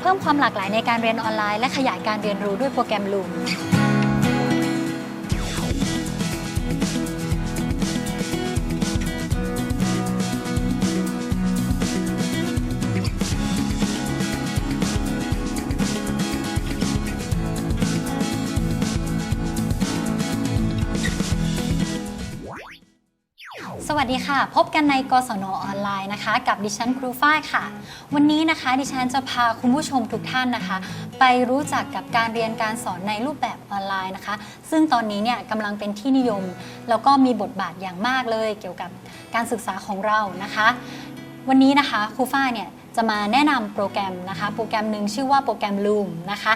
เพิ่มความหลากหลายในการเรียนออนไลน์ และขยายการเรียนรู้ด้วยโปรแกรม Loom ดีค่ะ พบกันในกศนออนไลน์นะคะ กับดิฉันครูฝ้ายค่ะ วันนี้นะคะดิฉันจะพาคุณผู้ชมทุกท่านนะคะ ไปรู้จักกับการเรียนการสอนในรูปแบบออนไลน์นะคะ ซึ่งตอนนี้เนี่ยกำลังเป็นที่นิยม แล้วก็มีบทบาทอย่างมากเลย เกี่ยวกับการศึกษาของเรานะคะ วันนี้นะคะครูฝ้ายเนี่ย จะมาแนะนำโปรแกรมนะคะ โปรแกรมหนึ่งชื่อว่าโปรแกรม Loom นะคะ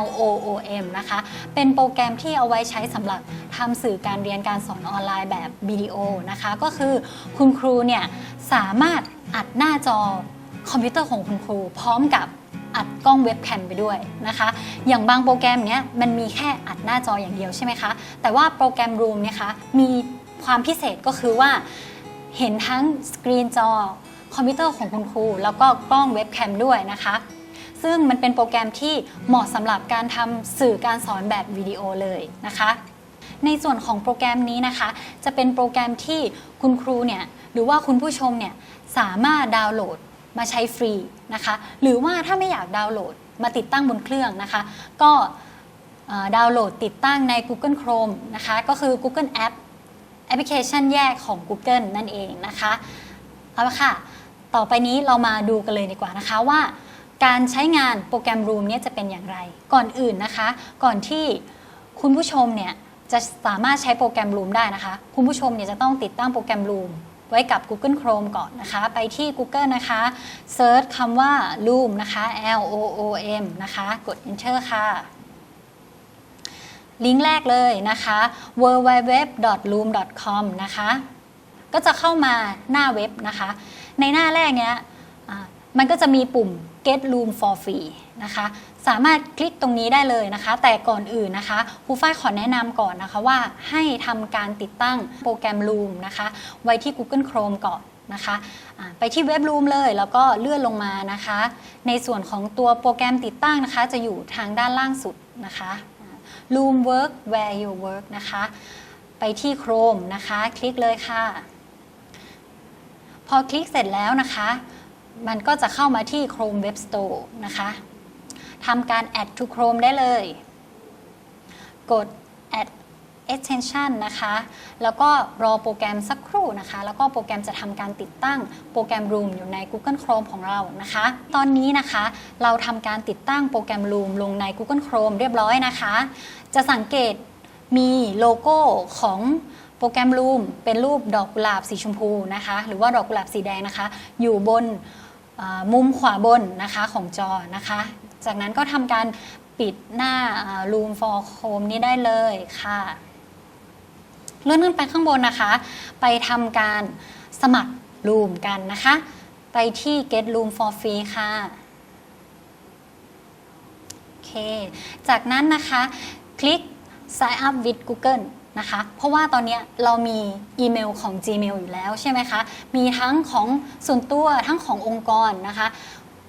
L O O M นะคะ เป็นโปรแกรมที่เอาไว้ใช้สำหรับทำสื่อการเรียนการสอนออนไลน์แบบวิดีโอนะคะ ก็คือคุณครูเนี่ยสามารถอัดหน้าจอคอมพิวเตอร์ของคุณครู พร้อมกับอัดกล้องเว็บแคมไปด้วยนะคะ อย่างบางโปรแกรมเนี้ยมันมีแค่อัดหน้าจออย่างเดียวใช่ไหมคะ แต่ว่าโปรแกรม Room เนี่ยคะมีความพิเศษก็คือว่าเห็นทั้งสกรีนจอ คอมพิวเตอร์ของคุณครูแล้วก็กล้องเว็บแคมด้วยนะคะ ซึ่งมันเป็นโปรแกรมที่เหมาะสำหรับการทำสื่อการสอนแบบวิดีโอเลยนะคะในส่วนของโปรแกรมนี้นะคะ จะเป็นโปรแกรมที่คุณครูเนี่ยหรือว่าคุณผู้ชมเนี่ยสามารถดาวน์โหลดมาใช้ฟรีนะคะ หรือว่าถ้าไม่อยากดาวน์โหลดมาติดตั้งบนเครื่องนะคะ ก็ดาวน์โหลดติดตั้งใน Google Chrome นะคะ ก็คือ Google App แอปพลิเคชันแยกของ Google นั่นเองนะคะ เอาละค่ะ ต่อไปนี้เรามาดูกันเลยดีกว่านะคะว่า การใช้งานโปรแกรม Room เนี่ยจะเป็นอย่างไร ก่อนอื่นนะคะ ก่อนที่คุณผู้ชมเนี่ยจะสามารถใช้โปรแกรม Room ได้นะคะ คุณผู้ชมเนี่ยจะต้องติดตั้งโปรแกรม Room ไว้กับ Google Chrome ก่อนนะคะ ไปที่ Google นะคะเซิร์ชคำว่า Loom นะคะ L O O M นะคะ กด Enter ค่ะ ลิงก์แรกเลยนะคะ www.loom.com นะคะ ก็จะเข้ามาหน้าเว็บนะคะ ในหน้าแรกเนี้ยมันก็จะมีปุ่ม get room for free นะคะสามารถคลิกตรงนี้ได้เลยนะคะ แต่ก่อนอื่นนะคะครูฝ้ายขอแนะนำก่อนนะคะว่าให้ทำการติดตั้งโปรแกรม Loom นะคะ ไว้ที่ Google Chrome ก่อนนะคะไปที่เว็บ Loom เลย แล้วก็เลื่อนลงมานะคะ ในส่วนของตัวโปรแกรมติดตั้งนะคะ จะอยู่ทางด้านล่างสุดนะคะอ่า Loom work where you work นะคะ ไปที่ Chrome นะคะ คลิกเลยค่ะ อคลิกเสร็จแล้วนะคะ มันก็จะเข้ามาที่ Chrome Web Store นะคะทำการ add to Chrome ได้เลย กด add extension นะคะ แล้วก็รอโปรแกรมสักครู่นะคะ แล้วก็โปรแกรมจะทำการติดตั้งโปรแกรม Room อยู่ใน Google Chrome ของเรานะคะ ตอนนี้นะคะเราทำการติดตั้งโปรแกรม Room ลงใน Google Chrome เรียบร้อยนะคะ จะสังเกตมีโลโก้ของ โปรแกรม Room เป็นรูปดอกกุหลาบสีชมพูนะคะ หรือว่าดอกกุหลาบสีแดงนะคะ อยู่บนมุมขวาบนนะคะของจอนะคะ จากนั้นก็ทำการปิดหน้าอ่า Room for Home นี้ได้เลยค่ะ เลื่อนขึ้นไปข้างบนนะคะ ไปทำการสมัคร Room กันนะคะ ไปที่ Get Room for Free ค่ะโอเค จากนั้นนะคะ คลิก Sign up with Google นะคะ เพราะว่าตอนนี้เรามีอีเมลของ Gmail อยู่แล้วใช่ไหมคะ มีทั้งของส่วนตัวทั้งขององค์กรนะคะ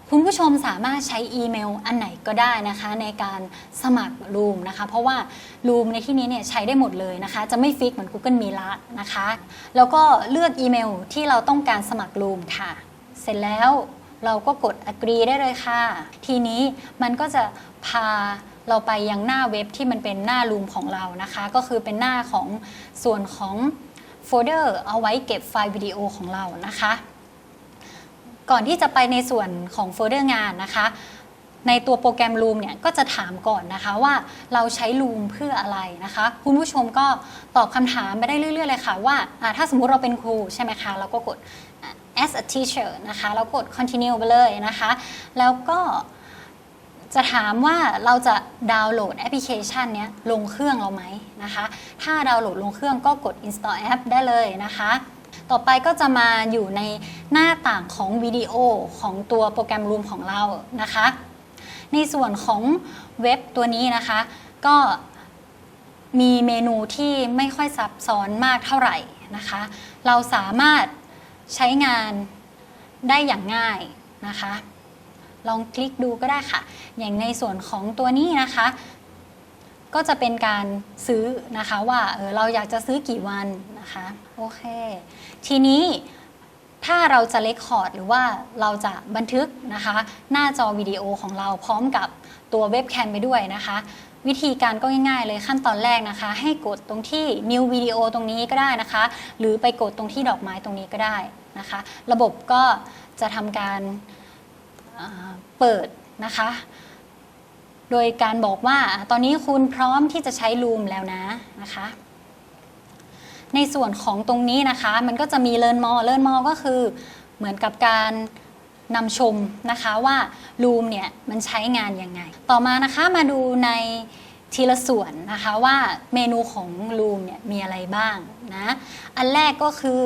คุณผู้ชมสามารถใช้อีเมลอันไหนก็ได้นะคะ ในการสมัคร Room นะคะ เพราะว่า Room ในที่นี้เนี่ยใช้ได้หมดเลยนะคะ จะไม่ฟิกเหมือน Google Meet ละนะคะ แล้วก็เลือกอีเมลที่เราต้องการสมัคร Room ค่ะ เสร็จแล้วเราก็กด agree ได้เลยค่ะ ทีนี้มันก็จะพา เราไปยังหน้าเว็บที่มันเป็นหน้า Loom ของเรานะคะ ก็คือเป็นหน้าของส่วนของโฟลเดอร์เอาไว้เก็บไฟล์วิดีโอของเรานะคะ ก่อนที่จะไปในส่วนของโฟลเดอร์งานนะคะ ในตัวโปรแกรม Loom เนี่ยก็จะถามก่อนนะคะว่าเราใช้ Loom เพื่ออะไรนะคะ คุณผู้ชมก็ตอบคำถามไปได้เรื่อยๆเลยค่ะว่าถ้าสมมุติเราเป็นครูใช่ไหมคะ เราก็กด as a teacher นะคะ แล้วกด continue ไปเลยนะคะ แล้วก็ จะถามว่าเราจะดาวน์โหลดแอปพลิเคชันนี้ลงเครื่องเราไหมนะคะ ถ้าดาวน์โหลดลงเครื่องก็กด install app ได้เลยนะคะ ต่อไปก็จะมาอยู่ในหน้าต่างของวิดีโอของตัวโปรแกรม Loom ของเรานะคะ ในส่วนของเว็บตัวนี้นะคะ ก็มีเมนูที่ไม่ค่อยซับซ้อนมากเท่าไหร่นะคะ เราสามารถใช้งานได้อย่างง่ายนะคะ ลองคลิกดูก็ได้ค่ะ อย่างในส่วนของตัวนี้นะคะ ก็จะเป็นการซื้อนะคะว่าเออเราอยากจะซื้อกี่วันนะคะโอเค ทีนี้ถ้าเราจะเลคคอร์ดหรือว่าเราจะบันทึกนะคะ หน้าจอวิดีโอของเราพร้อมกับตัวเว็บแคมไปด้วยนะคะ วิธีการก็ง่ายๆเลยขั้นตอนแรกนะคะ ให้กดตรงที่ new video ตรงนี้ก็ได้นะคะ หรือไปกดตรงที่ดอกไม้ตรงนี้ก็ได้นะคะ ระบบก็จะทำการ เปิดนะคะ โดยการบอกว่าตอนนี้คุณพร้อมที่จะใช้ลูมแล้วนะนะคะ ในส่วนของตรงนี้นะคะ มันก็จะมี Learn More Learn More ก็คือเหมือนกับการนำชมนะคะว่าลูมเนี่ยมันใช้งานยังไง ต่อมานะคะมาดูใน ทีละส่วนนะคะว่าเมนูของลูมเนี่ยมีอะไรบ้างนะอันแรกก็คือ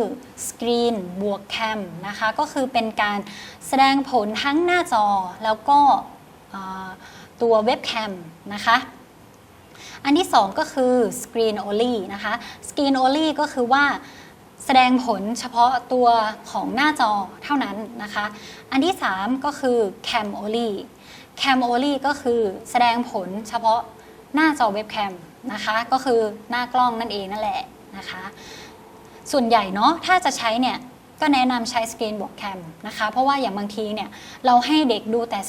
Screen บวก Cam นะคะก็คือเป็นการแสดงผลทั้งหน้าจอแล้วก็ตัวเว็บแคมนะคะอันที่ 2 ก็คือ Screen Only นะคะ Screen Only ก็คือว่าแสดงผลเฉพาะตัวของหน้าจอเท่านั้นนะคะ อันที่ 3 ก็คือ Cam Only Cam Only ก็คือแสดงผลเฉพาะ หน้าจอเว็บแคมนะคะ ก็คือหน้ากล้องนั่นเองนั่นแหละนะคะ ส่วนใหญ่เนาะถ้าจะใช้เนี่ยก็แนะนำใช้สกรีนบวกแคมนะคะ เพราะว่าอย่างบางทีเนี่ยเราให้เด็กดูแต่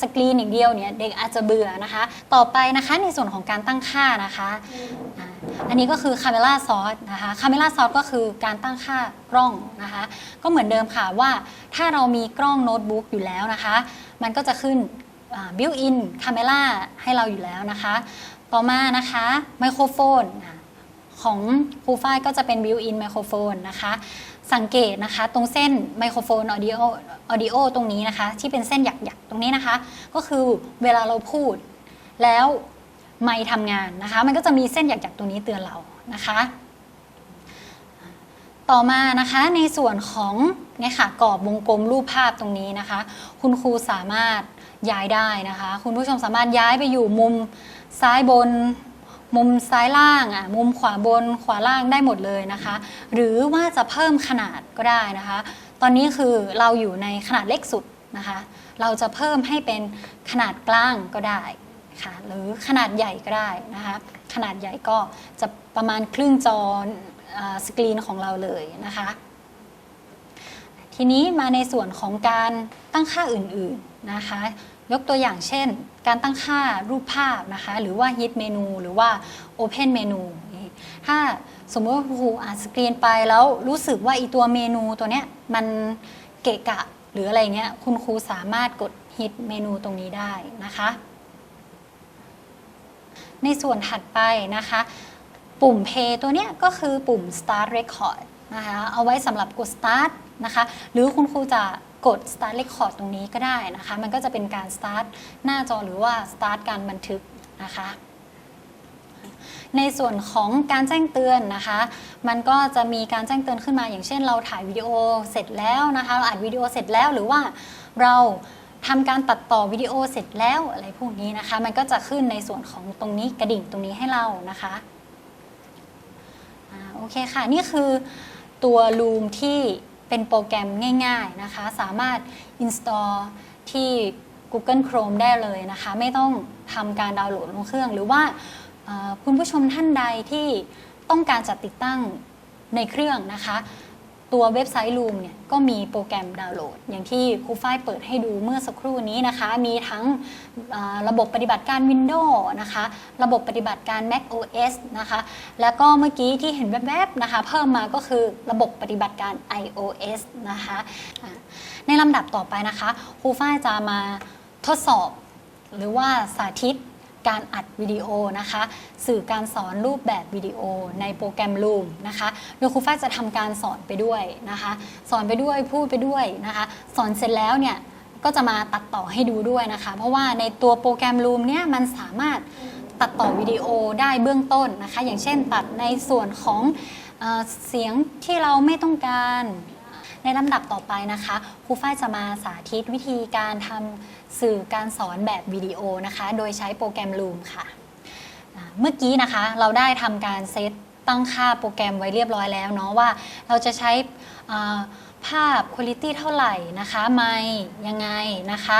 สกรีนอย่างเดียวเนี่ยเด็กอาจจะเบื่อนะคะ ต่อไปนะคะในส่วนของการตั้งค่านะคะ อันนี้ก็คือ Camera s o u r c นะคะ Camera s o u r c ก็คือการตั้งค่ากล้องนะคะ ก็เหมือนเดิมค่ะว่าถ้าเรามีกล้องโน้ตบุ๊กอยู่แล้วนะคะ มันก็จะขึ้น บิวอินคาเมล่าให้เราอยู่แล้วนะคะ ต่อมานะคะไมโครโฟนของครูฝ้ายก็จะเป็นบิวอินไมโครโฟนนะคะ สังเกตนะคะตรงเส้นไมโครโฟนออดิโอออดิโอตรงนี้นะคะ ที่เป็นเส้นหยักๆ ตรงนี้นะคะ ก็คือเวลาเราพูด แล้วไม่ทำงานนะคะ มันก็จะมีเส้นหยักๆ ตรงนี้เตือนเรานะคะ ต่อมานะคะในส่วนของเนี่ยค่ะกรอบวงกลมรูปภาพตรงนี้นะคะ คุณครูสามารถ ย้ายได้นะคะ คุณผู้ชมสามารถย้ายไปอยู่มุมซ้ายบน มุมซ้ายล่างอะมุมขวาบนขวาล่างได้หมดเลยนะคะ หรือว่าจะเพิ่มขนาดก็ได้นะคะ ตอนนี้คือเราอยู่ในขนาดเล็กสุดนะคะ เราจะเพิ่มให้เป็นขนาดกลางก็ได้ค่ะหรือขนาดใหญ่ก็ได้นะคะ ขนาดใหญ่ก็จะประมาณครึ่งจอสกรีนของเราเลยนะคะ ทีนี้มาในส่วนของการตั้งค่าอื่นๆนะคะ ยกตัวอย่างเช่น การตั้งค่ารูปภาพนะคะ หรือว่า Hit เมนูหรือว่า Open เมนูถ้าสมมติว่าครูอ่านสกรีนไปแล้วรู้สึกว่าอีตัวเมนูตัวเนี้ยมันเกะกะหรืออะไรเงี้ยคุณครูสามารถกด Hit เมนูตรงนี้ได้นะคะ ในส่วนถัดไปนะคะ ปุ่ม Play ตัวเนี้ยก็คือปุ่ม Start Record นะคะเอาไว้สำหรับกด Start นะคะ หรือคุณครูจะ กด Start Record ตรงนี้ก็ได้นะคะ มันก็จะเป็นการ Start หน้าจอหรือว่า Start การบันทึกนะคะในส่วนของการแจ้งเตือนนะคะ มันก็จะมีการแจ้งเตือนขึ้นมา อย่างเช่น เราถ่ายวิดีโอเสร็จแล้วนะคะ เราอัดวิดีโอเสร็จแล้วหรือว่าเราทำการตัดต่อวิดีโอเสร็จแล้วอะไรพวกนี้นะคะ มันก็จะขึ้นในส่วนของตรงนี้กระดิ่งตรงนี้ให้เรานะคะอ่าโอเคค่ะ นี่คือตัว Loom ที่ เป็นโปรแกรมง่ายๆนะคะ สามารถ install ที่ Google Chrome ได้เลยนะคะ ไม่ต้องทำการดาวน์โหลดลงเครื่อง หรือว่าคุณผู้ชมท่านใดที่ต้องการจะติดตั้งในเครื่องนะคะ ตัวเว็บไซต์ Loom เนี่ยก็มีโปรแกรมดาวน์โหลด อย่างที่ครูฝ้ายเปิดให้ดูเมื่อสักครู่นี้นะคะ มีทั้งระบบปฏิบัติการ Windows นะคะ ระบบปฏิบัติการ Mac OS นะคะ แล้วก็เมื่อกี้ที่เห็นแวบๆนะคะ เพิ่มมาก็คือระบบปฏิบัติการ iOS นะคะในลำดับต่อไปนะคะครูฝ้ายจะมาทดสอบหรือว่าสาธิต การอัดวิดีโอนะคะ สื่อการสอนรูปแบบวิดีโอในโปรแกรม Loom นะคะโดยครูฝ้ายจะทำการสอนไปด้วยนะคะ สอนไปด้วยพูดไปด้วยนะคะ สอนเสร็จแล้วเนี่ยก็จะมาตัดต่อให้ดูด้วยนะคะ เพราะว่าในตัวโปรแกรม Loom เนี่ยมันสามารถตัดต่อวิดีโอได้เบื้องต้นนะคะ อย่างเช่นตัดในส่วนของเออเสียงที่เราไม่ต้องการในลำดับต่อไปนะคะครูฝ้ายจะมาสาธิตวิธีการทำ สื่อการสอนแบบวิดีโอนะคะ โดยใช้โปรแกรม Loom ค่ะ เมื่อกี้นะคะเราได้ทำการเซตตั้งค่าโปรแกรมไว้เรียบร้อยแล้วเนาะว่าเราจะใช้ภาพคุณ i t y เท่าไหร่นะคะไม่ยังไงนะคะ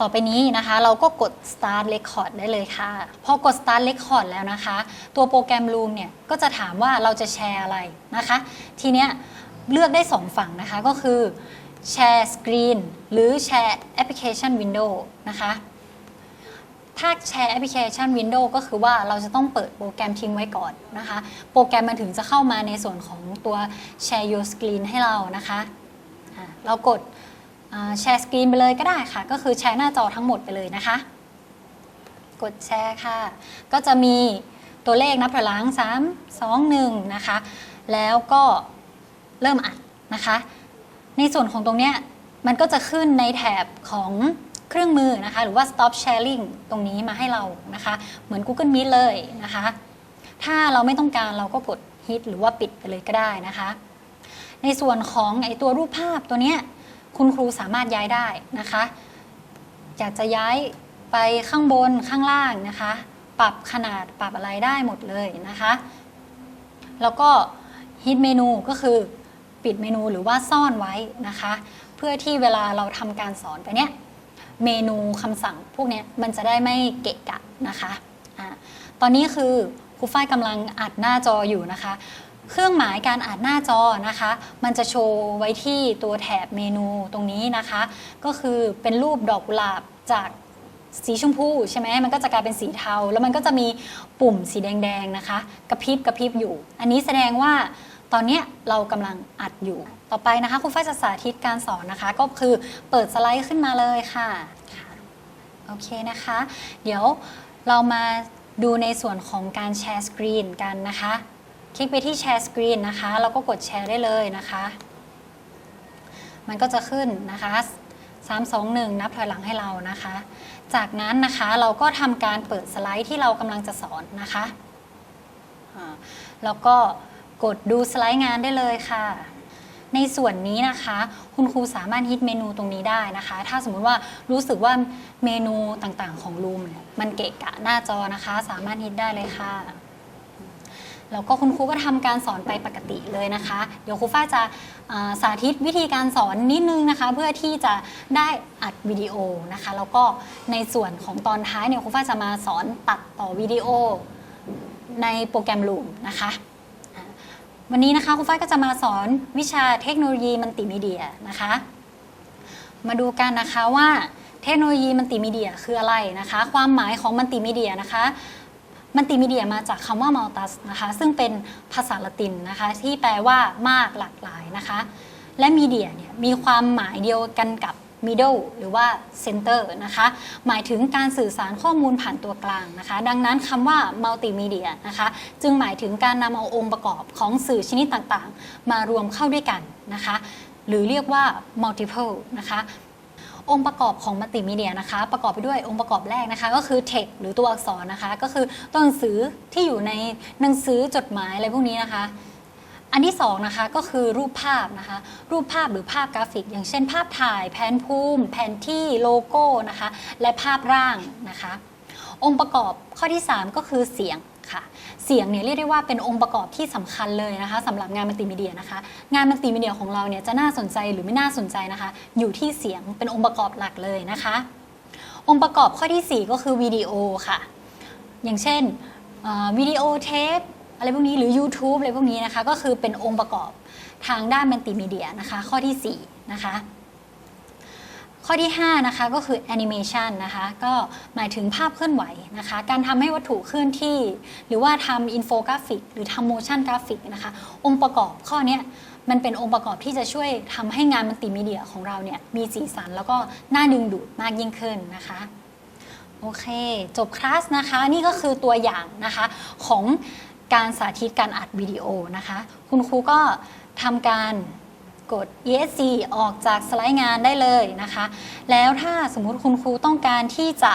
ต่อไปนี้นะคะเราก็กด start record ได้เลยค่ะ พอกด start record แล้วนะคะ ตัวโปรแกรม Loom เนี่ยก็จะถามว่าเราจะแชร์อะไรนะคะ ทีเนี้ยเลือกได้ 2 ฝั่งนะคะก็คือ แชร์สกรีนหรือแชร์แอปพลิเคชันวินโดว์นะคะ ถ้าแชร์แอปพลิเคชันวินโดว์ก็คือว่าเราจะต้องเปิดโปรแกรมทิ้งไว้ก่อนนะคะ โปรแกรมมันถึงจะเข้ามาในส่วนของตัวแชร์ your screen ให้เรานะคะเรากดแชร์สกรีนไปเลยก็ได้ค่ะ ก็คือแชร์หน้าจอทั้งหมดไปเลยนะคะ กดแชร์ค่ะ ก็จะมีตัวเลขนับถอยหลัง 3 2 1 นะคะ แล้วก็เริ่มอัดนะคะ ในส่วนของตรงเนี้ยมันก็จะขึ้นในแถบของเครื่องมือนะคะ หรือว่า stop sharing ตรงนี้มาให้เรานะคะ เหมือน Google Meet เลยนะคะ ถ้าเราไม่ต้องการเราก็กด hit หรือว่าปิดไปเลยก็ได้นะคะ ในส่วนของไอตัวรูปภาพตัวเนี้ยคุณครูสามารถย้ายได้นะคะอยากจะย้ายไปข้างบนข้างล่างนะคะ ปรับขนาดปรับอะไรได้หมดเลยนะคะ แล้วก็ฮิตเมนูก็คือ ปิดเมนูหรือว่าซ่อนไว้นะคะ เพื่อที่เวลาเราทำการสอนไปเนี้ยเมนูคำสั่งพวกเนี้ยมันจะได้ไม่เกะกะนะคะอะตอนนี้คือครูฝ้ายกำลังอัดหน้าจออยู่นะคะ เครื่องหมายการอ่านหน้าจอนะคะ มันจะโชว์ไว้ที่ตัวแถบเมนูตรงนี้นะคะ ก็คือเป็นรูปดอกกุหลาบจากสีชมพูใช่ไหมมันก็จะกลายเป็นสีเทา แล้วมันก็จะมีปุ่มสีแดงๆนะคะ กระพริบกระพริบอยู่ อันนี้แสดงว่า ตอนนี้เรากำลังอัดอยู่ ต่อไปนะคะครูฝ้ายจะสาธิตการสอนนะคะ ก็คือเปิดสไลด์ขึ้นมาเลยค่ะโอเคนะคะ เดี๋ยวเรามาดูในส่วนของการแชร์สกรีนกันนะคะ คลิกไปที่แชร์สกรีนนะคะแล้วก็กดแชร์ได้เลยนะคะ มันก็จะขึ้นนะคะ3 2 1 นับถอยหลังให้เรานะคะ จากนั้นนะคะเราก็ทำการเปิดสไลด์ที่เรากำลังจะสอนนะคะ แล้วก็ กดดูสไลด์งานได้เลยค่ะ ในส่วนนี้นะคะ คุณครูสามารถฮิตเมนูตรงนี้ได้นะคะ ถ้าสมมุติว่ารู้สึกว่าเมนูต่างๆ ของรูมเนี่ยมันเกะกะหน้าจอนะคะ สามารถฮิตได้เลยค่ะแล้วก็คุณครูก็ทำการสอนไปปกติเลยนะคะ เดี๋ยวครูฝ้ายจะสาธิตวิธีการสอนนิดนึงนะคะ เพื่อที่จะได้อัดวิดีโอนะคะ แล้วก็ในส่วนของตอนท้ายเนี่ยครูฝ้ายจะมาสอนตัดต่อวิดีโอในโปรแกรม Loom นะคะ วันนี้นะคะครูฝ้ายก็จะมาสอนวิชาเทคโนโลยีมัลติมีเดียนะคะ มาดูกันนะคะว่าเทคโนโลยีมัลติมีเดียคืออะไรนะคะ ความหมายของมัลติมีเดียนะคะมัลติมีเดียมาจากคำว่า multus นะคะ ซึ่งเป็นภาษาละตินนะคะ ที่แปลว่ามากหลากหลายนะคะ และมีเดียเนี่ยมีความหมายเดียวกันกับ middle หรือว่า center นะคะ หมายถึงการสื่อสารข้อมูลผ่านตัวกลางนะคะ ดังนั้นคำว่า multimedia นะคะ จึงหมายถึงการนำเอาองค์ประกอบของสื่อชนิดต่างๆ มารวมเข้าด้วยกันนะคะ หรือเรียกว่า multiple นะคะองค์ประกอบของมัลติมีเดียนะคะ ประกอบไปด้วยองค์ประกอบแรกนะคะ ก็คือ text หรือตัวอักษรนะคะ ก็คือตัวหนังสือที่อยู่ในหนังสือจดหมายอะไรพวกนี้นะคะ อันที่สองนะคะก็คือรูปภาพนะคะรูปภาพหรือภาพกราฟิก อย่างเช่น ภาพถ่ายแผนภูมิ แผนที่โลโก้นะคะและภาพร่างนะคะ องค์ประกอบข้อที่ 3 ก็คือเสียงค่ะเสียงเนี่ยเรียกได้ว่าเป็นองค์ประกอบที่สำคัญเลยนะคะสำหรับงานมัลติมีเดียนะคะ งานมัลติมีเดียของเราเนี่ยจะน่าสนใจหรือไม่น่าสนใจนะคะ อยู่ที่เสียงเป็นองค์ประกอบหลักเลยนะคะ องค์ประกอบข้อทีสี่4 ก็คือวิดีโอค่ะ อย่างเช่นวิดีโอเทป อะไรพวกนี้หรือ YouTube อะไรพวกนี้นะคะ ก็คือเป็นองค์ประกอบทางด้านมัลติมีเดียนะคะ ข้อทีสี่4นะคะข้อที่ 5 นะคะก็คือแอนิเมชันนะคะก็หมายถึงภาพเคลื่อนไหวนะคะ การทำให้วัตถุเคลื่อนที่ หรือว่าทำอินโฟกราฟิก หรือทำโมชั่นกราฟิกนะคะ องค์ประกอบข้อนี้มันเป็นองค์ประกอบที่จะช่วยทำให้งานมัลติมีเดียของเราเนี่ยมีสีสันแล้วก็น่าดึงดูดมากยิ่งขึ้นนะคะโอเค จบคลาสนะคะ นี่ก็คือตัวอย่างนะคะของ การสาธิตการอัดวิดีโอนะคะ คุณครูก็ทำการกด ESC ออกจากสไลด์งานได้เลยนะคะ แล้วถ้าสมมุติคุณครูต้องการที่จะ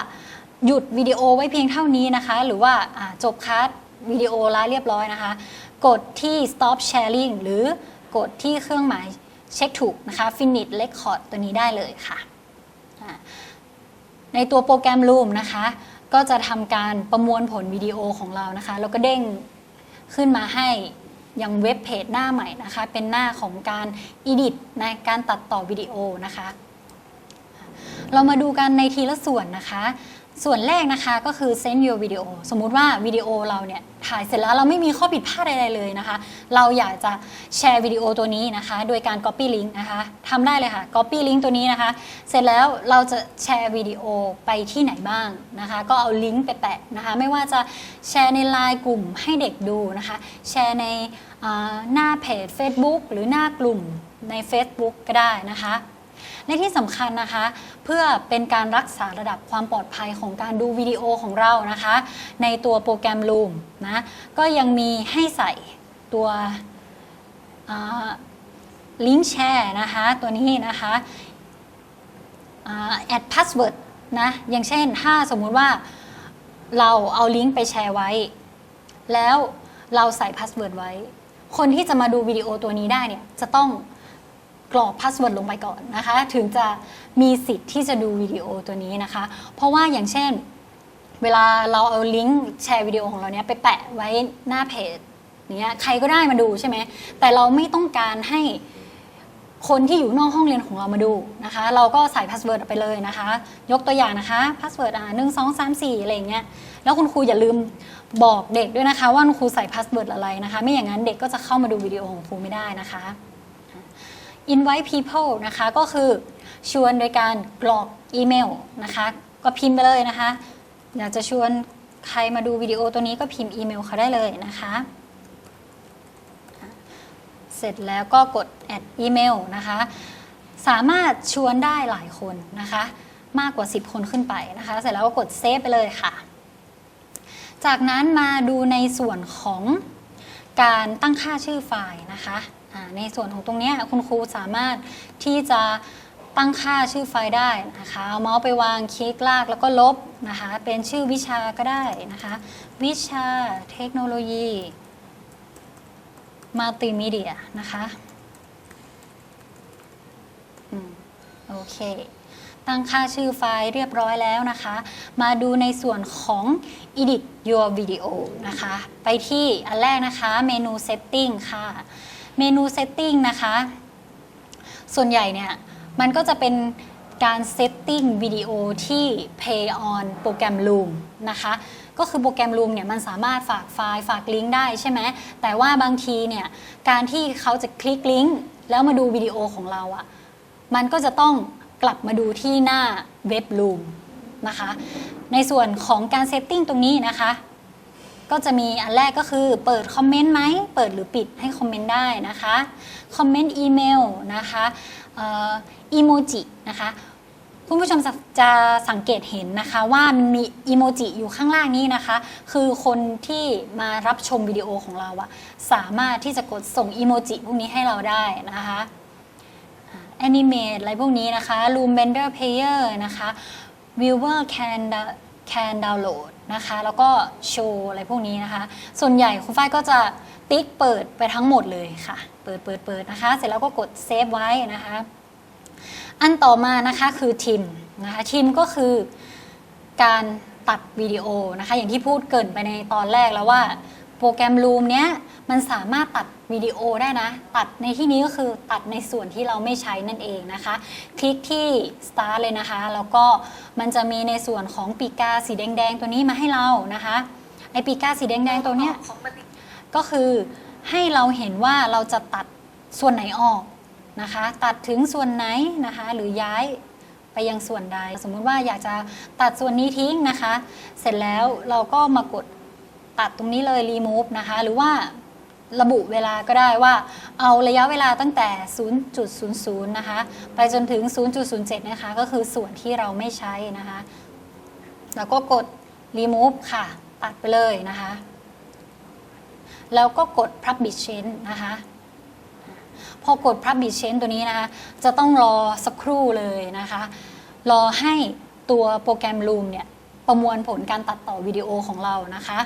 หยุดวิดีโอไว้เพียงเท่านี้นะคะ หรือว่าจบคลาสวิดีโอแล้วเรียบร้อยนะคะ กดที่ stop sharing หรือกดที่เครื่องหมายเช็คถูกนะคะ finish record ตัวนี้ได้เลยค่ะ ในตัวโปรแกรม Loom นะคะ ก็จะทำการประมวลผลวิดีโอของเรานะคะ แล้วก็เด้ง ขึ้นมาให้ยังเว็บเพจหน้าใหม่นะคะ เป็นหน้าของการ Edit ในการตัดต่อวิดีโอนะคะ เรามาดูกันในทีละส่วนนะคะ ส่วนแรกนะคะก็คือ send your video สมมุติว่าวิดีโอเราเนี่ยถ่ายเสร็จแล้วเราไม่มีข้อผิดพลาดใดๆเลยนะคะ เราอยากจะแชร์วิดีโอตัวนี้นะคะ โดยการ copy link นะคะทำได้เลยค่ะ copy link ตัวนี้นะคะ เสร็จแล้วเราจะแชร์วิดีโอไปที่ไหนบ้างนะคะ ก็เอาลิงก์ไปแปะนะคะ ไม่ว่าจะแชร์ในไลน์กลุ่มให้เด็กดูนะคะ แชร์ในหน้าเพจ Facebook หรือหน้ากลุ่มใน Facebook ก็ได้นะคะ ในที่สำคัญนะคะ เพื่อเป็นการรักษาระดับความปลอดภัยของการดูวิดีโอของเรานะคะ ในตัวโปรแกรม Loom นะก็ยังมีให้ใส่ตัวลิงก์แชร์นะคะตัวนี้นะคะแอดพาสเวิร์ดนะอย่างเช่นถ้าสมมุติว่าเราเอาลิงก์ไปแชร์ไว้ แล้วเราใส่พาสเวิร์ดไว้ คนที่จะมาดูวิดีโอตัวนี้ได้เนี่ยจะต้อง กรอกพาสเวิร์ดลงไปก่อนนะคะ ถึงจะมีสิทธิ์ที่จะดูวิดีโอตัวนี้นะคะ เพราะว่าอย่างเช่น เวลาเราเอาลิงก์แชร์วิดีโอของเราเนี้ยไปแปะไว้หน้าเพจเนี้ยใครก็ได้มาดูใช่ไหมแต่เราไม่ต้องการให้คนที่อยู่นอกห้องเรียนของเรามาดูนะคะ เราก็ใส่พาสเวิร์ดไปเลยนะคะ ยกตัวอย่างนะคะพาสเวิร์ดอ่าหนึ่งสองสามสี่อะไรอย่างเงี้ยแล้วคุณครูอย่าลืมบอกเด็กด้วยนะคะ ว่าคุณครูใส่พาสเวิร์ดอะไรนะคะ ไม่อย่างนั้นเด็กก็จะเข้ามาดูวิดีโอของครูไม่ได้นะคะ invite people นะคะ ก็คือชวนโดยการกรอกอีเมลนะคะ ก็พิมพ์ไปเลยนะคะ อยากจะชวนใครมาดูวิดีโอตัวนี้ก็พิมพ์อีเมลเขาได้เลยนะคะ เสร็จแล้วก็กด add อีเมลนะคะ สามารถชวนได้หลายคนนะคะ มากกว่า 10 คนขึ้นไปนะคะ เสร็จแล้วก็กดเซฟไปเลยค่ะ จากนั้นมาดูในส่วนของการตั้งค่าชื่อไฟล์นะคะ อ่าในส่วนของตรงนี้คุณครูสามารถที่จะตั้งค่าชื่อไฟล์ได้นะคะเอาเมาส์ไปวางคลิกลากแล้วก็ลบนะคะเป็นชื่อวิชาก็ได้นะคะ วิชาเทคโนโลยีมัลติมีเดียนะคะอโอเค ตั้งค่าชื่อไฟล์เรียบร้อยแล้วนะคะ มาดูในส่วนของ edit your video นะคะ ไปที่อันแรกนะคะ เมนู setting ค่ะ เมนู setting นะคะ ส่วนใหญ่เนี่ยมันก็จะเป็นการ setting วิดีโอที่ play on โปรแกรม Loom นะคะ ก็คือโปรแกรม Loom เนี่ยมันสามารถฝากไฟล์ฝากลิงก์ได้ใช่ไหม แต่ว่าบางทีเนี่ยการที่เขาจะคลิกลิงก์แล้วมาดูวิดีโอของเราอะมันก็จะต้องกลับมาดูที่หน้าเว็บ Loom นะคะ ในส่วนของการเซตติ้งตรงนี้นะคะ ก็จะมีอันแรกก็คือเปิดคอมเมนต์ไหม เปิดหรือปิดให้คอมเมนต์ได้นะคะ คอมเมนต์อีเมลนะคะอีโมจินะคะคุณผู้ชมจะสังเกตเห็นนะคะว่ามันมีอีโมจิอยู่ข้างล่างนี้นะคะ คือคนที่มารับชมวิดีโอของเราอะสามารถที่จะกดส่งอีโมจิพวกนี้ให้เราได้นะคะแอนิเมตอะไรพวกนี้นะคะ Loom Render Player นะคะ Viewer can can download นะคะ แล้วก็โชว์อะไรพวกนี้นะคะ ส่วนใหญ่คุณฝ้ายก็จะติ๊กเปิดไปทั้งหมดเลยค่ะ เปิดเปิดเปิดนะคะ เสร็จแล้วก็กดเซฟไว้นะคะ อันต่อมานะคะคือทิมนะคะทิมก็คือการตัดวิดีโอนะคะ อย่างที่พูดเกินไปในตอนแรกแล้วว่าโปรแกรม Loom เนี้ย มันสามารถตัดวิดีโอได้นะ ตัดในที่นี้ก็คือตัดในส่วนที่เราไม่ใช้นั่นเองนะคะ คลิกที่ start เลยนะคะ แล้วก็มันจะมีในส่วนของปีกาสีแดงๆ ตัวนี้มาให้เรานะคะไอปีกาสีแดงๆตัวเนี้ยก็คือให้เราเห็นว่าเราจะตัดส่วนไหนออกนะคะ ตัดถึงส่วนไหนนะคะ หรือย้ายไปยังส่วนใด สมมุติว่าอยากจะตัดส่วนนี้ทิ้งนะคะ เสร็จแล้วเราก็มากดตัดตรงนี้เลย remove นะคะ หรือว่า ระบุเวลาก็ได้ว่า เอาระยะเวลาตั้งแต่ 0.00 นะคะ ไปจนถึง 0.07 นะคะ ก็คือส่วนที่เราไม่ใช้นะคะ แล้วก็กด remove ค่ะ ตัดไปเลยนะคะ แล้วก็กด publish change นะคะ พอกด publish change ตัวนี้นะคะ จะต้องรอสักครู่เลยนะคะ รอให้ตัวโปรแกรม Loom เนี่ย ประมวลผลการตัดต่อวิดีโอของเรานะคะ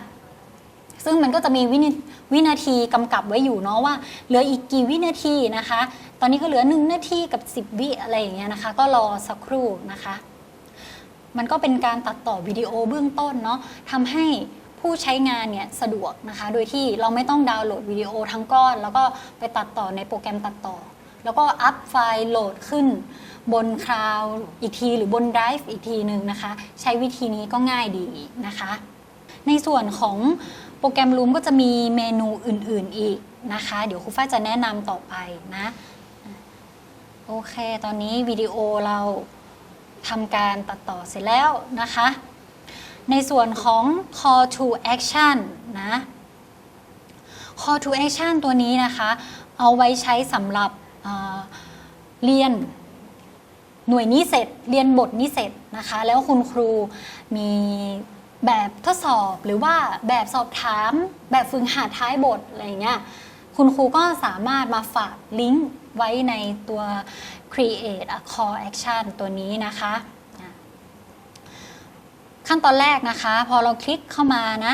ซึ่งมันก็จะมีวินวนาทีกำกับไว้อยู่เนาะว่าเหลืออีกกี่วินาทีนะคะ ตอนนี้ก็เหลือ 1 นาทีกับ 10 วิอะไรอย่างเงี้ยนะคะ ก็รอสักครู่นะคะ มันก็เป็นการตัดต่อวิดีโอเบื้องต้นเนาะทำให้ผู้ใช้งานเนี่ยสะดวกนะคะ โดยที่เราไม่ต้องดาวน์โหลดวิดีโอทั้งก้อน แล้วก็ไปตัดต่อในโปรแกรมตัดต่อ แล้วก็อัพไฟล์โหลดขึ้นบนคลาวด์อีกทีหรือบนไดรฟ์อีกทีหนึ่งนะคะ ใช้วิธีนี้ก็ง่ายดีนะคะ ในส่วนของ โปรแกรม Loom ก็จะมีเมนูอื่นๆอีกนะคะ เดี๋ยวครูฝ้ายจะแนะนำต่อไปนะ โอเค ตอนนี้วิดีโอเราทำการตัดต่อเสร็จแล้วนะคะ ในส่วนของ call to action นะ call to action ตัวนี้นะคะ เอาไว้ใช้สำหรับเเรียนหน่วยนี้เสร็จ เรียนบทนี้เสร็จนะคะ แล้วคุณครูมี แบบทดสอบหรือว่าแบบสอบถาม แบบฝึกหัดท้ายบทอะไรอย่างเงี้ยคุณครูก็สามารถมาฝากลิงก์ไว้ในตัว create a call action ตัวนี้นะคะอะขั้นตอนแรกนะคะ พอเราคลิกเข้ามานะ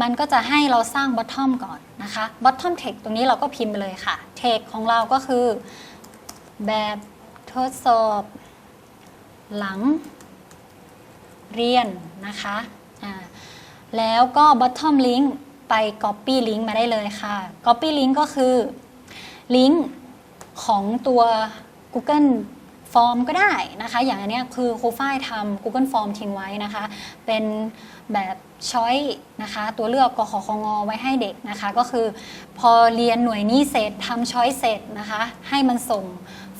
มันก็จะให้เราสร้าง bottom ก่อนนะคะ bottom text ตรงนี้เราก็พิมพ์ไปเลยค่ะ text ของเราก็คือ แบบทดสอบ หลัง เรียนนะคะอ่า แล้วก็ bottom link ไป copy link มาได้เลยค่ะ copy link ก็คือ ลิงก์ของตัว Google Form ก็ได้นะคะ อย่างอันเนี้ยคือครูฝ้ายทำ Google Form ทิ้งไว้นะคะ เป็นแบบช้อยนะคะ ตัวเลือกกขคงไว้ให้เด็กนะคะ ก็คือพอเรียนหน่วยนี้เสร็จทำช้อยเสร็จนะคะ ให้มันส่ง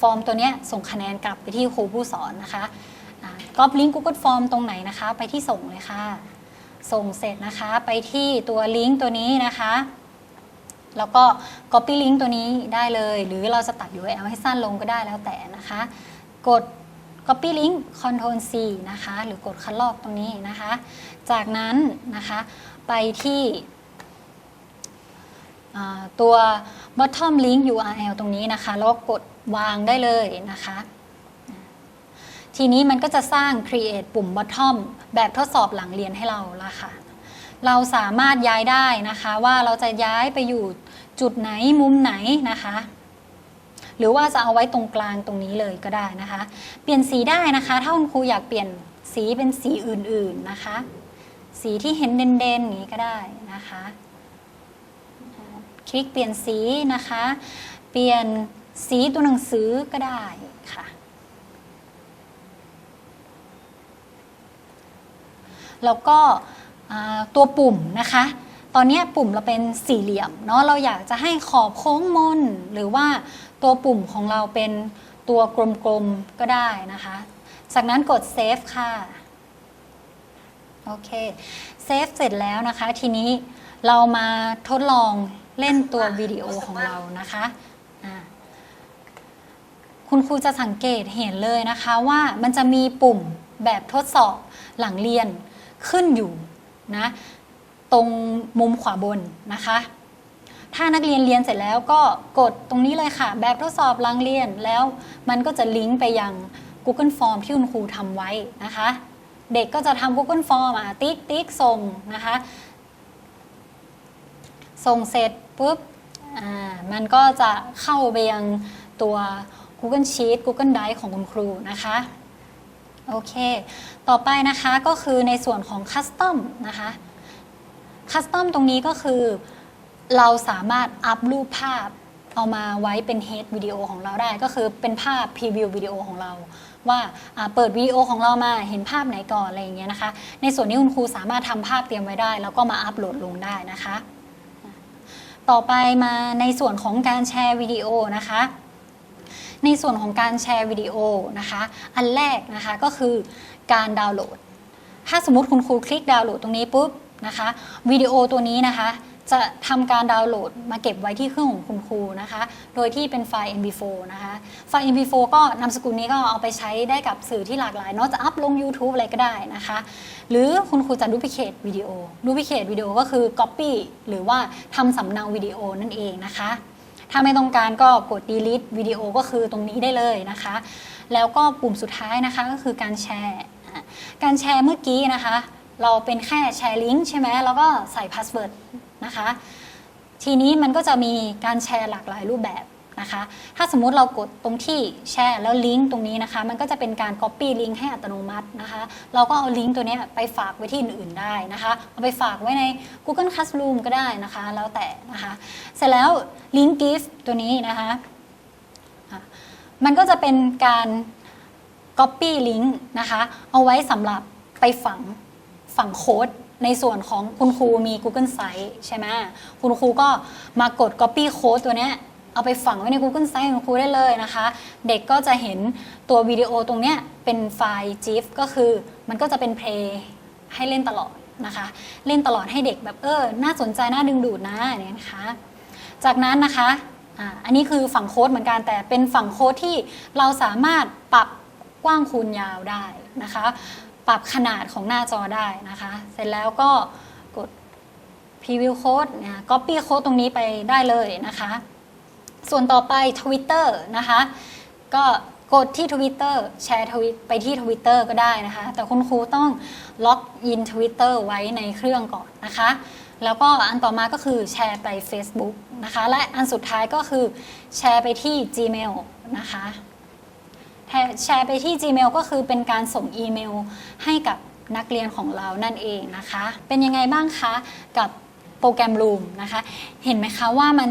ฟอร์มตัวเนี้ยส่งคะแนนกลับไปที่ครูผู้สอนนะคะ ก๊อปลิงก์ Google Form ตรงไหนนะคะ ไปที่ส่งเลยค่ะ ส่งเสร็จนะคะไปที่ตัวลิงก์ตัวนี้นะคะ แล้วก็ copy link ตัวนี้ได้เลย หรือเราจะตัด URL ให้สั้นลงก็ได้แล้วแต่นะคะ กด copy link Ctrl C นะคะ หรือกดคัดลอกตรงนี้นะคะ จากนั้นนะคะไปที่ตัว bottom link URL ตรงนี้นะคะ แล้วก็กดวางได้เลยนะคะ ทีนี้มันก็จะสร้าง create ปุ่ม bottom แบบทดสอบหลังเรียนให้เราละค่ะ เราสามารถย้ายได้นะคะว่าเราจะย้ายไปอยู่จุดไหนมุมไหนนะคะ หรือว่าจะเอาไว้ตรงกลางตรงนี้เลยก็ได้นะคะ เปลี่ยนสีได้นะคะ ถ้าคุณครูอยากเปลี่ยนสีเป็นสีอื่นๆนะคะ สีที่เห็นเด่นๆอย่างนี้ก็ได้นะคะ คลิกเปลี่ยนสีนะคะ เปลี่ยนสีตัวหนังสือก็ได้ค่ะ แล้วก็อ่าตัวปุ่มนะคะ ตอนนี้ปุ่มเราเป็นสี่เหลี่ยมเนาะเราอยากจะให้ขอบโค้งมน หรือว่าตัวปุ่มของเราเป็นตัวกลมๆก็ได้นะคะ จากนั้นกดเซฟค่ะโอเคเซฟเสร็จแล้วนะคะ ทีนี้เรามาทดลองเล่นตัววิดีโอของเรานะคะอ่าคุณครูจะสังเกตเห็นเลยนะคะว่ามันจะมีปุ่มแบบทดสอบหลังเรียน ขึ้นอยู่นะตรงมุมขวาบนนะคะ ถ้านักเรียนเรียนเสร็จแล้วก็กดตรงนี้เลยค่ะ แบบทดสอบหลังเรียนแล้วมันก็จะลิงก์ไปยัง Google Form ที่คุณครูทำไว้นะคะ เด็กก็จะทำ Google Form อะติ๊กติ๊กส่งนะคะ ส่งเสร็จปุ๊บอ่ามันก็จะเข้าไปยังตัว Google Sheet Google Drive ของคุณครูนะคะ โอเค ต่อไปนะคะก็คือในส่วนของ Custom นะคะ Custom ตรงนี้ก็คือ เราสามารถอัพรูปภาพเอามาไว้เป็น Head วิดีโอของเราได้ก็คือเป็นภาพพรีวิววิดีโอของเรา ว่าเปิดวิดีโอของเรามาเห็นภาพไหนก่อนอะไรอย่างเงี้ยนะคะ ในส่วนนี้คุณครูสามารถทำภาพเตรียมไว้ได้ แล้วก็มาอัพโหลดลงได้นะคะ ต่อไปมาในส่วนของการแชร์วิดีโอนะคะ ในส่วนของการแชร์วิดีโอนะคะ อันแรกนะคะก็คือการดาวน์โหลด ถ้าสมมติคุณครูคลิกดาวน์โหลดตรงนี้ปุ๊บนะคะวิดีโอตัวนี้นะคะ จะทำการดาวน์โหลดมาเก็บไว้ที่เครื่องของคุณครูนะคะ โดยที่เป็นไฟล์ MP4 นะคะไฟล์ MP4 ก็นามสกุลนี้ก็เอาไปใช้ได้กับสื่อที่หลากหลายเนาะจะอัพลง YouTube อะไรก็ได้นะคะ หรือคุณครูจะดูพิเคทวิดีโอดูพิเคทวิดีโอก็คือ Copy หรือว่าทำสำเนาวิดีโอนั่นเองนะคะ ถ้าไม่ต้องการก็กด delete วิดีโอก็คือตรงนี้ได้เลยนะคะ แล้วก็ปุ่มสุดท้ายนะคะก็คือการแชร์ การแชร์เมื่อกี้นะคะ เราเป็นแค่แชร์ลิงก์ใช่ไหมแล้วก็ใส่พาสเวิร์ดนะคะ ทีนี้มันก็จะมีการแชร์หลากหลายรูปแบบ นะคะ ถ้าสมมุติเรากดตรงที่แชร์แล้วลิงก์ตรงนี้นะคะ มันก็จะเป็นการ Copy ลิงก์ให้อัตโนมัตินะคะ เราก็เอาลิงก์ตัวนี้ไปฝากไว้ที่อื่นๆได้นะคะ เอาไปฝากไว้ใน Google Classroom ก็ได้นะคะ แล้วแต่นะคะ เสร็จแล้วลิงก์ gift ตัวนี้นะคะ มันก็จะเป็นการ Copy ลิงก์นะคะ เอาไว้สำหรับไปฝังฝังโค้ดในส่วนของคุณครูมี Google Site ใช่ไหมคุณครูก็มากด Copy โค้ดตัวนี้ เอาไปฝังไว้ใน Google Site ของครูได้เลยนะคะ เด็กก็จะเห็นตัววิดีโอตรงเนี้ยเป็นไฟล์ GIF ก็คือมันก็จะเป็นเพลย์ให้เล่นตลอดนะคะ เล่นตลอดให้เด็กแบบเออ น่าสนใจ น่าดึงดูดนะเนี่ยนะคะ จากนั้นนะคะอันนี้คือฝั่งโค้ดเหมือนกันแต่เป็นฝั่งโค้ดที่เราสามารถปรับกว้างคูณยาวได้นะคะ ปรับขนาดของหน้าจอได้นะคะ เสร็จแล้วก็กด preview code นะ copy code ตรงนี้ไปได้เลยนะคะ ส่วนต่อไป Twitter นะคะ ก็กดที่ Twitter แชร์ทวิตไปที่ Twitter ก็ได้นะคะ แต่คุณครูต้องล็อกอิน Twitter ไว้ในเครื่องก่อนนะคะ แล้วก็อันต่อมาก็คือแชร์ไป Facebook นะคะ และอันสุดท้ายก็คือแชร์ไปที่ Gmail นะคะแชร์ไปที่ Gmail ก็คือเป็นการส่งอีเมลให้กับนักเรียนของเรานั่นเองนะคะ เป็นยังไงบ้างคะกับ โปรแกรม Loom นะคะ เห็นไหมคะว่ามัน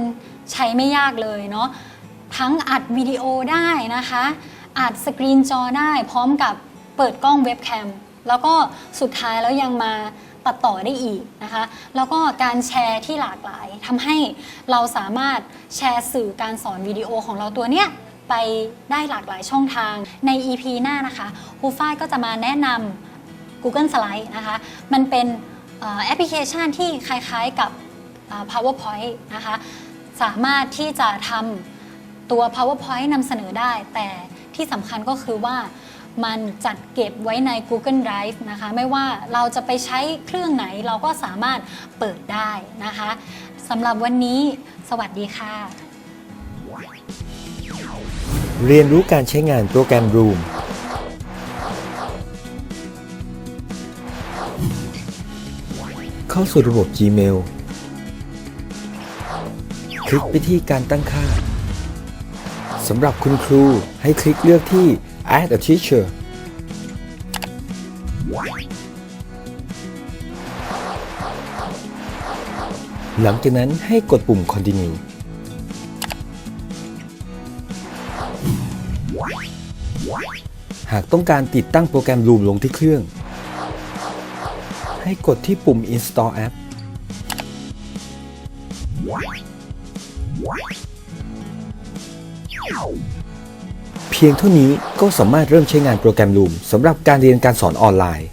ใช้ไม่ยากเลยเนาะทั้งอัดวิดีโอได้นะคะ อัดสกรีนจอได้พร้อมกับเปิดกล้องเว็บแคมแล้วก็สุดท้ายแล้วยังมาตัดต่อได้อีกนะคะ แล้วก็การแชร์ที่หลากหลายทำให้เราสามารถแชร์สื่อการสอนวิดีโอของเราตัวเนี้ยไปได้หลากหลายช่องทางใน EP หน้านะคะครูฝ้ายก็จะมาแนะนำ Google Slide นะคะ มันเป็น แอปพลิเคชันที่คล้ายๆกับ PowerPoint นะคะ สามารถที่จะทำตัว PowerPoint นำเสนอได้ แต่ที่สำคัญก็คือว่ามันจัดเก็บไว้ใน Google Drive นะคะ ไม่ว่าเราจะไปใช้เครื่องไหนเราก็สามารถเปิดได้นะคะสำหรับวันนี้สวัสดีค่ะ เรียนรู้การใช้งานโปรแกรม Room เข้าสู่ระบบ Gmail คลิกไปที่การตั้งค่าสำหรับคุณครูให้คลิกเลือกที่ Add a Teacher หลังจากนั้นให้กดปุ่ม Continue หากต้องการติดตั้งโปรแกรม Loom ลงที่เครื่อง ให้กดที่ปุ่ม Install App เพียงเท่านี้ก็สามารถเริ่มใช้งานโปรแกรม Loom สำหรับการเรียนการสอนออนไลน์